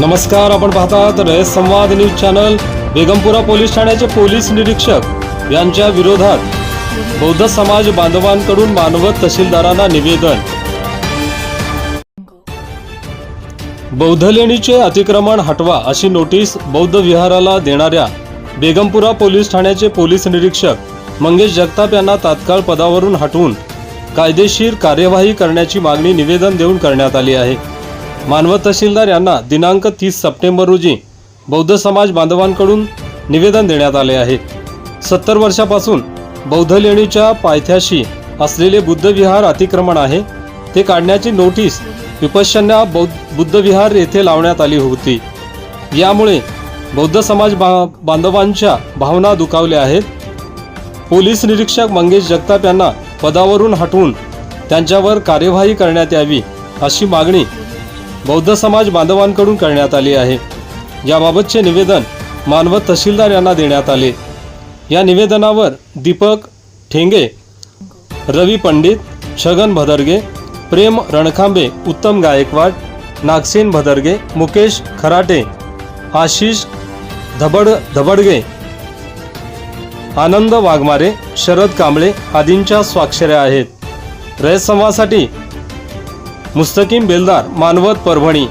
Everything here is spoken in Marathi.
नमस्कार आपण पाहतात Rayat Samvad news channel Begampura police ठाण्याचे पोलीस निरीक्षक यांच्या विरोधात बौद्ध समाज बांधवांकडून मानवत तहसीलदारांना निवेदन. बौद्ध लेणीचे अतिक्रमण हटवा अशी नोटीस बौद्ध विहाराला देणाऱ्या बेगमपुरा पोलीस ठाण्याचे पोलीस निरीक्षक मंगेश जगताप यांना तात्काळ पदावरून हटवून कायदेशीर कार्यवाही करण्याची मागणी निवेदन देऊन करण्यात आली आहे. मानवत तहसीलदार यांना दिनांक तीस सप्टेंबर रोजी बौद्ध समाज बांधवांकडून निवेदन देण्यात आले आहे. सत्तर वर्षापासून बौद्ध लेणीच्या पायथ्याशी असलेले बुद्धविहार अतिक्रमण आहे. ते काढण्याची नोटीस विपश्यना बौद्ध बुद्धविहार येथे लावण्यात आली होती. यामुळे बौद्ध समाज बा बांधवांच्या भावना दुखावल्या आहेत. पोलीस निरीक्षक मंगेश जगताप यांना पदावरून हटवून त्यांच्यावर कार्यवाही करण्यात यावी अशी मागणी बौद्ध समाज बांधवांकडून करण्यात आली आहे. याबाबतचे निवेदन मानवत तहसीलदार यांना देण्यात आले. या निवेदनावर दीपक ठेंगे रवी पंडित छगन भदरगे प्रेम रणखांबे उत्तम गायकवाड नागसेन भदरगे मुकेश खराटे आशिष धबड धबडगे आनंद वाघमारे शरद कांबळे आदींच्या स्वाक्षऱ्या आहेत. रयत संवादासाठी मुस्तकीम बेलदार मानवत परभणी.